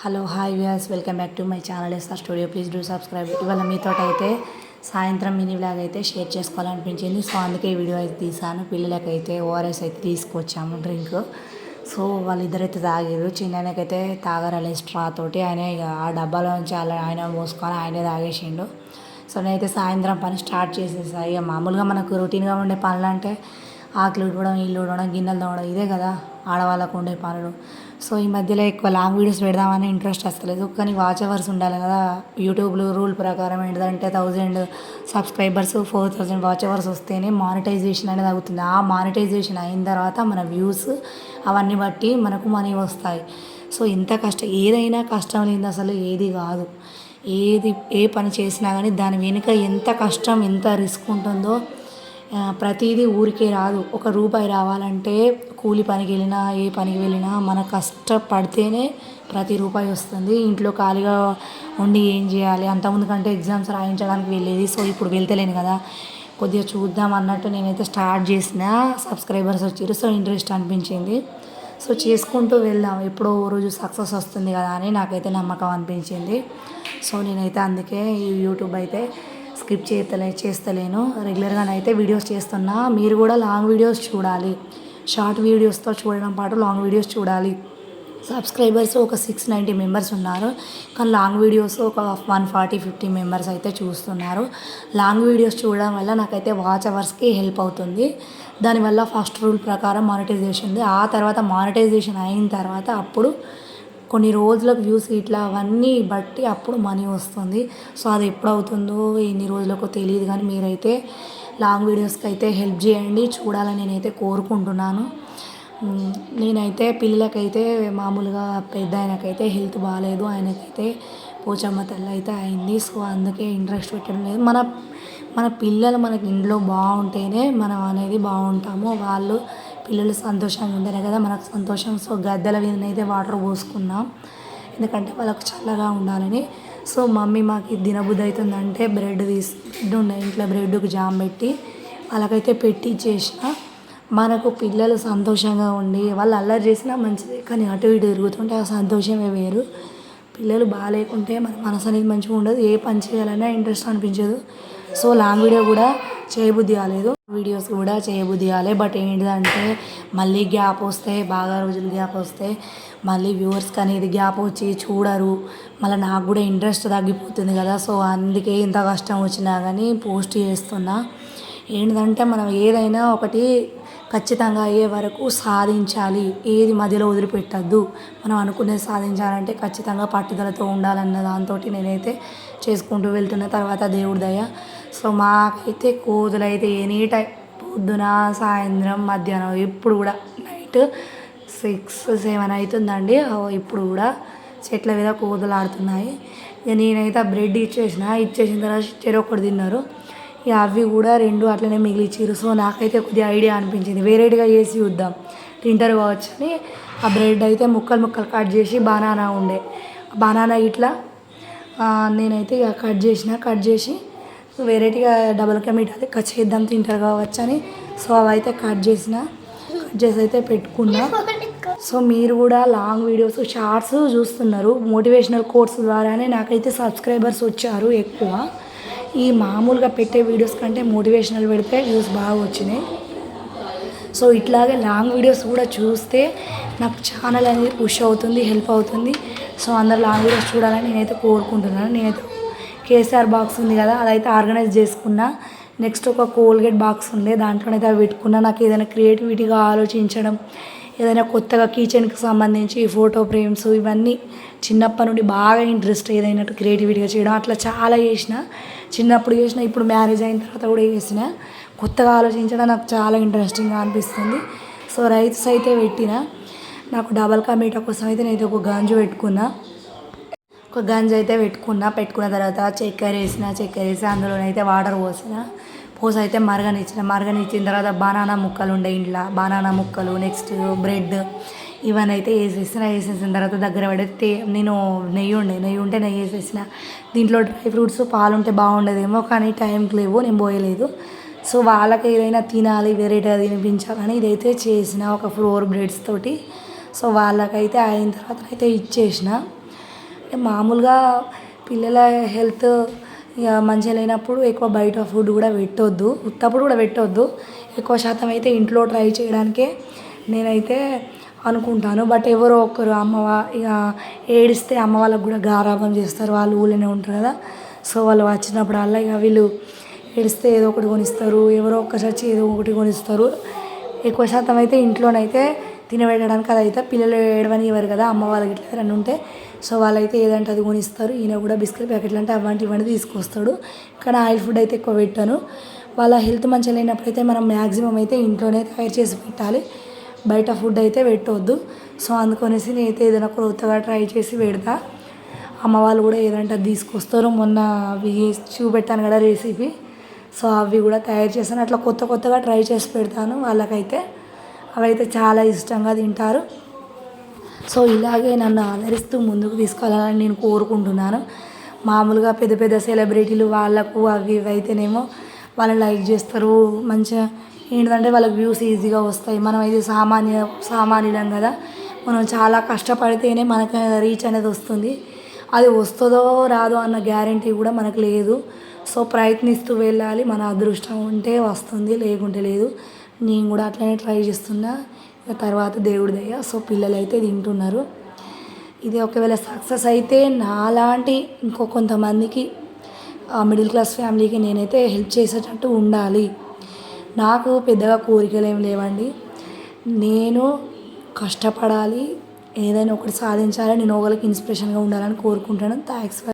Hello hi viewers. Welcome back to my channel SR studio. Please do subscribe. ఇవాళ మీతో అయితే సాయంత్రం mini vlog అయితే షేర్ చేసుకోవాలనిపించింది. సో అందుకే వీడియో అయితే తీసాను. పిల్లలకైతే ఓఆర్ఎస్ అయితే తీసుకొచ్చాము డ్రింక్. సో వాళ్ళిద్దరైతే తాగారు చిన్నకైతే తాగరాలి స్ట్రా తోటి. ఆయన ఇక ఆ డబ్బాలో నుంచి అలా ఆయన పోసుకొని ఆయనే తాగేసిండు. సో నేనైతే సాయంత్రం పని స్టార్ట్ చేసేసా. ఇక మామూలుగా మనకు రొటీన్గా ఉండే పనులు అంటే ఆకులు ఉడవడం ఇల్లు ఉడవడం గిన్నెలు తోమడం ఇదే కదా ఆడవాళ్ళకు ఉండే పనులు. సో ఈ మధ్యలో ఎక్కువ లాంగ్ వీడియోస్ పెడదామని ఇంట్రెస్ట్ వస్తలేదు కానీ వాచ్ అవర్స్ ఉండాలి కదా. యూట్యూబ్లో రూల్ ప్రకారం ఏంటంటే thousand subscribers four thousand watch hours వస్తేనే మానిటైజేషన్ అనేది అవుతుంది. ఆ మానిటైజేషన్ అయిన తర్వాత మన వ్యూస్ అవన్నీ బట్టి మనకు మనీ వస్తాయి. సో ఇంత కష్టం ఏదైనా కష్టం లేనిది అసలు ఏది కాదు. ఏది ఏ పని చేసినా కానీ దాని వెనుక ఎంత కష్టం ఎంత రిస్క్ ఉంటుందో ప్రతిదీ ఊరికే రాదు. ఒక రూపాయి రావాలంటే కూలి పనికి వెళ్ళినా ఏ పనికి వెళ్ళినా మన కష్టపడితేనే ప్రతి రూపాయి వస్తుంది. ఇంట్లో ఖాళీగా ఉండి ఏం చేయాలి? అంతకుముందు కంటే ఎగ్జామ్స్ రాయించడానికి వెళ్ళేది. సో ఇప్పుడు వెళ్తలేను కదా. కొద్దిగా చూద్దాం అన్నట్టు నేనైతే స్టార్ట్ చేసిన. సబ్స్క్రైబర్స్ వచ్చారు. సో ఇంట్రెస్ట్ అనిపించింది. సో చేసుకుంటూ వెళ్దాం. ఎప్పుడో ఓ రోజు సక్సెస్ వస్తుంది కదా అని నాకైతే నమ్మకం అనిపించింది. సో నేనైతే అందుకే ఈ యూట్యూబ్ అయితే స్కిప్ చేస్తలే చేస్తలేను. రెగ్యులర్గానైతే వీడియోస్ చేస్తున్నా. మీరు కూడా లాంగ్ వీడియోస్ చూడాలి. షార్ట్ వీడియోస్తో చూడడం పాటు లాంగ్ వీడియోస్ చూడాలి. సబ్స్క్రైబర్స్ ఒక సిక్స్ నైంటీ మెంబర్స్ ఉన్నారు. కానీ లాంగ్ వీడియోస్ ఒక వన్ ఫార్టీ ఫిఫ్టీ మెంబర్స్ అయితే చూస్తున్నారు. లాంగ్ వీడియోస్ చూడడం వల్ల నాకైతే వాచ్ అవర్స్కి హెల్ప్ అవుతుంది. దానివల్ల ఫస్ట్ రూల్ ప్రకారం మానిటైజేషన్ ఉంది. ఆ తర్వాత మానిటైజేషన్ అయిన తర్వాత అప్పుడు కొన్ని రోజులకు వ్యూస్ ఇట్లా అవన్నీ బట్టి అప్పుడు మనీ వస్తుంది. సో అది ఎప్పుడు అవుతుందో ఎన్ని రోజులకో తెలియదు కానీ మీరైతే లాంగ్ వీడియోస్కి అయితే హెల్ప్ చేయండి. చూడాలని నేనైతే కోరుకుంటున్నాను. నేనైతే పిల్లలకైతే మామూలుగా పెద్ద ఆయనకైతే హెల్త్ బాగాలేదు ఆయనకైతే పోచమ్మ తల్లి అయితే అయింది. సో అందుకే ఇంట్రెస్ట్ పెట్టడం లేదు. మన మన పిల్లలు మనకి ఇంట్లో బాగుంటేనే మనం అనేది బాగుంటాము. వాళ్ళు పిల్లలు సంతోషంగా ఉంటేనే కదా. మనకు సంతోషం సో గద్దెల మీదనైతే వాటర్ పోసుకున్నాం. ఎందుకంటే వాళ్ళకి చల్లగా ఉండాలని. సో మమ్మీ మాకు దినబుద్ధి అవుతుందంటే బ్రెడ్ తీసి బ్రెడ్ ఉన్నాయి. ఇంట్లో బ్రెడ్కి జామ్ పెట్టి వాళ్ళకైతే పెట్టి చేసిన. మనకు పిల్లలు సంతోషంగా ఉండి వాళ్ళు అల్లరి చేసినా మంచిదే. కానీ అటు ఇటు తిరుగుతుంటే ఆ సంతోషమే వేరు. పిల్లలు బాగాలేకుంటే మన మనసు అనేది మంచిగా ఉండదు. ఏ పని చేయాలన్నా ఇంట్రెస్ట్ అనిపించదు. సో లాంగ్ వీడియో కూడా చేయబుద్ధి కాలేదు. వీడియోస్ కూడా చేయబుద్ధి కాలే బట్ ఏంటిదంటే మళ్ళీ గ్యాప్ వస్తే బాగా రోజులు గ్యాప్ వస్తే మళ్ళీ వ్యూవర్స్కి అనేది గ్యాప్ వచ్చి చూడరు. మళ్ళీ నాకు కూడా ఇంట్రెస్ట్ తగ్గిపోతుంది కదా. సో అందుకే ఇంత కష్టం వచ్చినా కానీ పోస్ట్ చేస్తున్నా. ఏంటంటే మనం ఏదైనా ఒకటి ఖచ్చితంగా అయ్యే వరకు సాధించాలి. ఏది మధ్యలో వదిలిపెట్టద్దు. మనం అనుకునేది సాధించాలంటే ఖచ్చితంగా పట్టుదలతో ఉండాలన్న దాంతో నేనైతే చేసుకుంటూ వెళ్తున్న తర్వాత దేవుడి దయ. సో మాకైతే కోతులైతే ఎనీ టైం పొద్దున సాయంత్రం మధ్యాహ్నం ఎప్పుడు కూడా నైట్ సిక్స్ సెవెన్ అవుతుందండి. ఇప్పుడు కూడా చెట్ల మీద కోతులు ఆడుతున్నాయి. ఇక నేనైతే ఆ బ్రెడ్ ఇచ్చేసిన. ఇచ్చేసిన తర్వాత చెరొకటి తిన్నారు. ఇక అవి కూడా రెండు అట్లనే మిగిలిచ్చారు సో నాకైతే కొద్దిగా ఐడియా అనిపించింది. వేరేటిగా చేసి చూద్దాం. తింటారు కావచ్చు అని. ఆ బ్రెడ్ అయితే ముక్కలు ముక్కలు కట్ చేసి బనానా ఉండే. బనానా ఇట్లా నేనైతే ఇక కట్ చేసిన. కట్ చేసి వెరైటీగా డబల్ కమిట్ అది అయితే కట్ చేద్దాం. తింటారు కావచ్చు అని. సో అవి అయితే కట్ చేసిన. కట్ చేసి అయితే పెట్టుకున్నా. సో మీరు కూడా లాంగ్ వీడియోస్ షార్ట్స్ చూస్తున్నారు. మోటివేషనల్ కోర్స్ ద్వారానే నాకైతే సబ్స్క్రైబర్స్ వచ్చారు ఎక్కువ. ఈ మామూలుగా పెట్టే వీడియోస్ కంటే మోటివేషనల్ పెడితే వ్యూస్ బాగా వచ్చినాయి. సో ఇట్లాగే లాంగ్ వీడియోస్ కూడా చూస్తే నాకు ఛానల్ అనేది పుష్ అవుతుంది హెల్ప్ అవుతుంది. సో అందరు లాంగ్ వీడియోస్ చూడాలని నేనైతే కోరుకుంటున్నాను. నేనైతే కేసీఆర్ బాక్స్ ఉంది కదా అదైతే ఆర్గనైజ్ చేసుకున్నా. నెక్స్ట్ ఒక కోల్గేట్ బాక్స్ ఉండే దాంట్లోనైతే అవి పెట్టుకున్నా. నాకు ఏదైనా క్రియేటివిటీగా ఆలోచించడం ఏదైనా కొత్తగా కిచెన్కి సంబంధించి ఫోటో ఫ్రేమ్స్ ఇవన్నీ చిన్నప్పటి నుండి బాగా ఇంట్రెస్ట్ ఏదైనా క్రియేటివిటీగా చేయడం అట్లా చాలా చేసిన. చిన్నప్పుడు చేసిన ఇప్పుడు మ్యారేజ్ అయిన తర్వాత కూడా చేసిన. కొత్తగా ఆలోచించడం నాకు చాలా ఇంట్రెస్టింగ్గా అనిపిస్తుంది. సో రైస్ అయితే పెట్టిన. నాకు డబల్ కా కోసం అయితే నేను ఒక గంజు పెట్టుకున్నా. ఒక గంజు అయితే పెట్టుకున్నా. పెట్టుకున్న తర్వాత చక్కెర వేసిన చక్కెర వేసి అందులోనైతే వాటర్ పోసిన. పోస్ అయితే మరగనిచ్చిన మరగనిచ్చిన తర్వాత బనానా ముక్కలు ఉండే ఇంట్లో. బనానా ముక్కలు నెక్స్ట్ బ్రెడ్ ఇవన్నీ అయితే వేసేసిన వేసేసిన తర్వాత దగ్గర పడితే నేను నెయ్యి ఉండే నెయ్యి ఉంటే నెయ్యి వేసేసిన. దీంట్లో డ్రై ఫ్రూట్స్ పాలు ఉంటే బాగుండేదేమో కానీ టైంకి లేవు నేను పోయలేదు. సో వాళ్ళకి ఏదైనా తినాలి వెరైటీగా తినిపించాలని ఇదైతే చేసిన ఒక ఫ్లోర్ బ్రెడ్స్ తోటి. సో వాళ్ళకైతే అయిన తర్వాత అయితే ఇచ్చేసిన. మామూలుగా పిల్లల హెల్త్ ఇక మంచిగా లేనప్పుడు ఎక్కువ బయట ఫుడ్ కూడా పెట్టొద్దు. ఉత్తప్పుడు కూడా పెట్టొద్దు. ఎక్కువ శాతం అయితే ఇంట్లో ట్రై చేయడానికే నేనైతే అనుకుంటాను. బట్ ఎవరో ఒకరు అమ్మ ఇక ఏడిస్తే అమ్మ వాళ్ళకు కూడా గారాబం చేస్తారు. వాళ్ళు ఊళ్ళోనే ఉంటారు కదా. సో వాళ్ళు వచ్చినప్పుడల్లా ఇక వీళ్ళు ఏడిస్తే ఏదో ఒకటి కొనిస్తారు. ఎవరో ఒక్కసారి వచ్చి ఏదో ఒకటి కొనిస్తారు. ఎక్కువ శాతం అయితే ఇంట్లోనైతే తినబెట్టడానికి అది అయితే పిల్లలు ఏడవనివ్వరు కదా. అమ్మ వాళ్ళకి ఇట్లా ఎవరైనా ఉంటే సో వాళ్ళైతే ఏదంటే అది కొనిస్తారు. ఈయన కూడా బిస్కెట్ ప్యాకెట్లు అంటే అవంటి ఇవన్నీ తీసుకొస్తాడు. కానీ ఆయిల్ ఫుడ్ అయితే ఎక్కువ పెట్టాను. వాళ్ళ హెల్త్ మంచిగా లేనప్పుడైతే మనం మ్యాక్సిమం అయితే ఇంట్లోనే తయారు చేసి పెట్టాలి. బయట ఫుడ్ అయితే పెట్టవద్దు సో అందుకనేసి నేనైతే ఏదైనా కొత్తగా ట్రై చేసి పెడతా. అమ్మ వాళ్ళు కూడా ఏదంటే అది తీసుకొస్తారు. మొన్న అవి చూపెట్టాను కదా రెసిపీ. సో అవి కూడా తయారు చేస్తాను. అట్లా కొత్త కొత్తగా ట్రై చేసి పెడతాను వాళ్ళకైతే. అవైతే చాలా ఇష్టంగా తింటారు. సో ఇలాగే నన్ను ఆదరిస్తూ ముందుకు తీసుకెళ్ళాలని నేను కోరుకుంటున్నాను. మామూలుగా పెద్ద పెద్ద సెలబ్రిటీలు వాళ్ళకు అవి ఇవి అయితేనేమో వాళ్ళు లైక్ చేస్తారు. మంచిగా ఏంటంటే వాళ్ళకి వ్యూస్ ఈజీగా వస్తాయి. మనం అయితే సామాన్య సామాన్యులం కదా. మనం చాలా కష్టపడితేనే మనకు రీచ్ అనేది వస్తుంది. అది వస్తుందో రాదో అన్న గ్యారంటీ కూడా మనకు లేదు. సో ప్రయత్నిస్తూ వెళ్ళాలి. మన అదృష్టం ఉంటే వస్తుంది లేకుంటే లేదు. నేను కూడా అట్లనే ట్రై చేస్తున్నా. తర్వాత దేవుడి దయ. సో పిల్లలు అయితే తింటున్నారు. ఇది ఒకవేళ సక్సెస్ అయితే నాలాంటి ఇంకో కొంతమందికి మిడిల్ క్లాస్ ఫ్యామిలీకి నేనైతే హెల్ప్ చేసేటట్టు ఉండాలి. నాకు పెద్దగా కోరికలు ఏం లేవండి. నేను కష్టపడాలి. ఏదైనా ఒకటి సాధించాలి. నేను ఒకరికి ఇన్స్పిరేషన్గా ఉండాలని కోరుకుంటాను థ్యాంక్స్ ఫర్